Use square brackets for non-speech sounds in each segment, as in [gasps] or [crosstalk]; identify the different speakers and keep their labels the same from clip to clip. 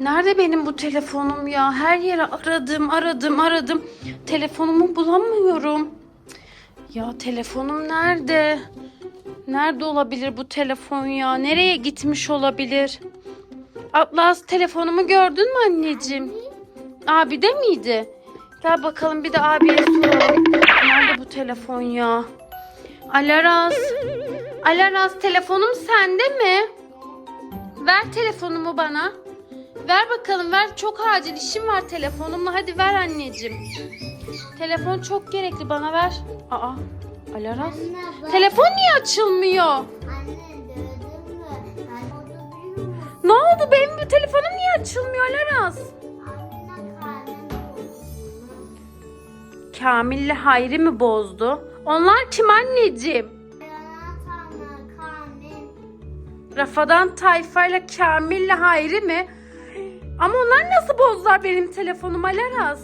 Speaker 1: Nerede benim bu telefonum ya? Her yere aradım, aradım, aradım. Telefonumu bulamıyorum. Ya telefonum nerede? Nerede olabilir bu telefon ya? Nereye gitmiş olabilir? Atlas telefonumu gördün mü anneciğim? Abi de miydi? Gel bakalım bir de abiye soralım. Nerede bu telefon ya? Alaraz. Alaraz telefonum sende mi? Ver telefonumu bana. Ver bakalım ver. Çok acil işim var telefonumla. Hadi ver anneciğim. Telefon çok gerekli bana ver. Aa
Speaker 2: bak.
Speaker 1: Telefon niye açılmıyor? Ne oldu benim bu telefonum niye açılmıyor
Speaker 2: karnım
Speaker 1: Kamil'le Hayri mi bozdu? Onlar kim anneciğim? Rafadan Tayfa'yla Kamil'le Hayri mi? Ama onlar nasıl bozdular benim telefonumu Alaraz?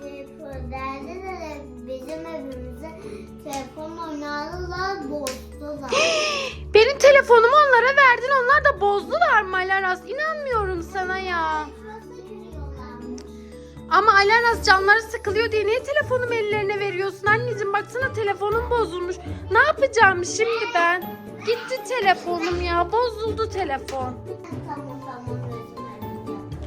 Speaker 2: Telefon derdi de bizim evimize telefon oynadılar bozdular. [gasps]
Speaker 1: Benim telefonumu onlara verdin onlar da bozdular mı Alaraz? İnanmıyorum sana ya. Ama Alaraz canları sıkılıyor diye niye telefonumu ellerine veriyorsun anneciğim? Baksana telefonum bozulmuş. Ne yapacağım şimdi ben? Gitti telefonum ya. Bozuldu telefon.
Speaker 2: Tamam tamam.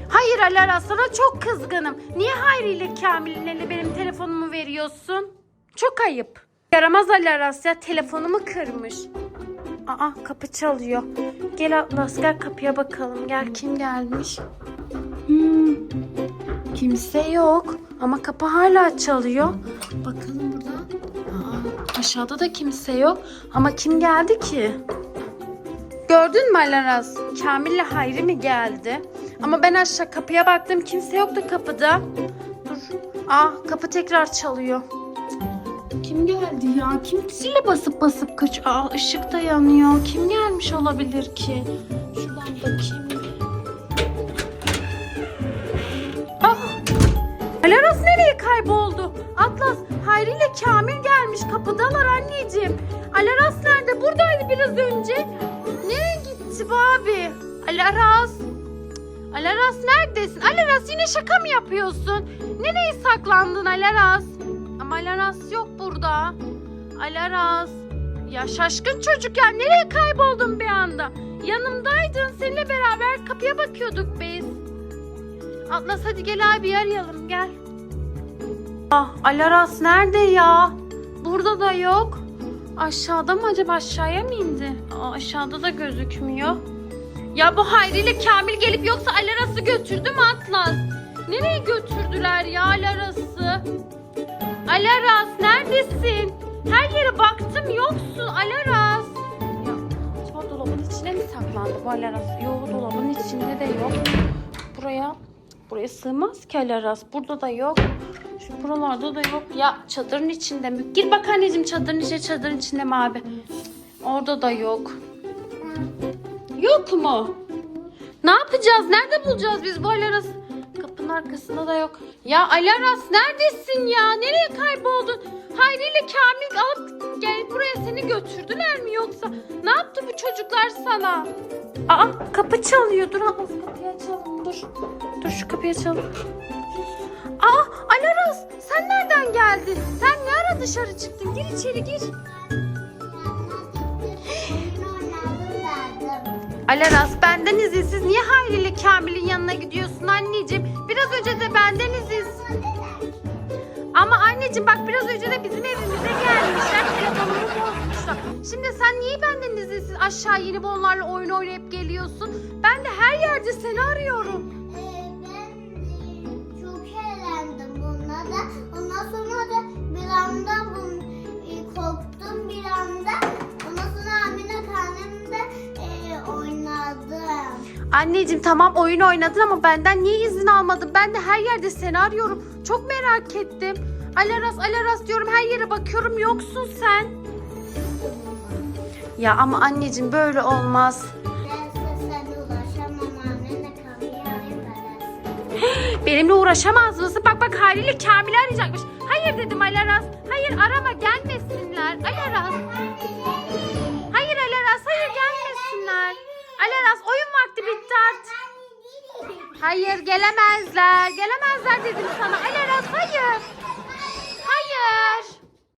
Speaker 1: Hayır Alaraz sana çok kızgınım. Niye Hayri ile Kamil'in eline benim telefonumu veriyorsun? Çok ayıp. Yaramaz Alaraz ya telefonumu kırmış. Aa kapı çalıyor. Gel Atlas gel kapıya bakalım. Gel kim gelmiş? Hmm, kimse yok. Ama kapı hala çalıyor. Bakalım aşağıda da kimse yok. Ama kim geldi ki? Gördün mü Alaraz? Kamil'le Hayri mi geldi? Ama ben aşağı kapıya baktım kimse yoktu kapıda. Dur. Aa kapı tekrar çalıyor. Kim geldi ya? Kim zile basıp basıp kaç? Aa ışık da yanıyor. Kim gelmiş olabilir ki? Şuradan anneciğim. Alaraz nerede? Buradaydı biraz önce. Nereye gitti bu abi? Alaraz. Alaraz neredesin? Alaraz yine şaka mı yapıyorsun? Nereye saklandın Alaraz? Ama Alaraz yok burada. Alaraz. Ya şaşkın çocuk ya nereye kayboldun bir anda? Yanımdaydın seninle beraber kapıya bakıyorduk biz. Atlas hadi gel abi arayalım gel. Ah Alaraz nerede ya? Burada da yok. Aşağıda mı acaba aşağıya mı indi? Aa, aşağıda da gözükmüyor. Ya bu Hayri ile Kamil gelip yoksa Alaras'ı götürdü mü Atlas? Nereye götürdüler ya Alaras'ı? Alaras neredesin? Her yere baktım yoksun Alaras. Ya acaba dolabın içine mi saklandı bu Alaras? Yok dolabın içinde de yok. Buraya buraya sığmaz ki Alaras. Burada da yok. Şu buralarda da yok. Ya çadırın içinde mi? Gir bak anneciğim çadırın içine çadırın içinde mi abi? Orada da yok. Yok mu? Ne yapacağız? Nerede bulacağız biz bu Alaras? Kapının arkasında da yok. Ya Alaras neredesin ya? Nereye kayboldun? Hayri ile Kamil alıp gelip buraya seni götürdüler mi yoksa? Ne yaptı bu çocuklar sana? Aa kapı çalıyor. Dur Abbas kapıyı açalım. Dur. Dur şu kapıyı açalım. Aa Alaras sen nereden geldin? Sen ne ara dışarı çıktın? Gir içeri gir. Alaras benden izinsiz niye Hayri ile Kamil'in yanına gidiyorsun anneciğim? Biraz önce de benden izinsiz. Ama anneciğim bak biraz önce de bizim evimize gelmişler. Telefonumu bozmuşlar. Şimdi sen niye benden aşağı inip onlarla oyun oynayıp geliyorsun? Ben de her yerde seni arıyorum. Anneciğim tamam oyun oynadın ama benden niye izin almadın? Ben de her yerde seni arıyorum. Çok merak ettim. Alaras Alaras diyorum her yere bakıyorum yoksun sen. Ya ama anneciğim böyle olmaz. [gasps] Benimle uğraşamaz mısın? Bak bak Hayri ile Kamil'i arayacakmış. Hayır dedim Alaras. Hayır arama gelmesinler. Alaras. Hayır Alaras hayır gelmesinler. Alaras bitti. Hayır gelemezler. Gelemezler dedim sana. Ali hayır.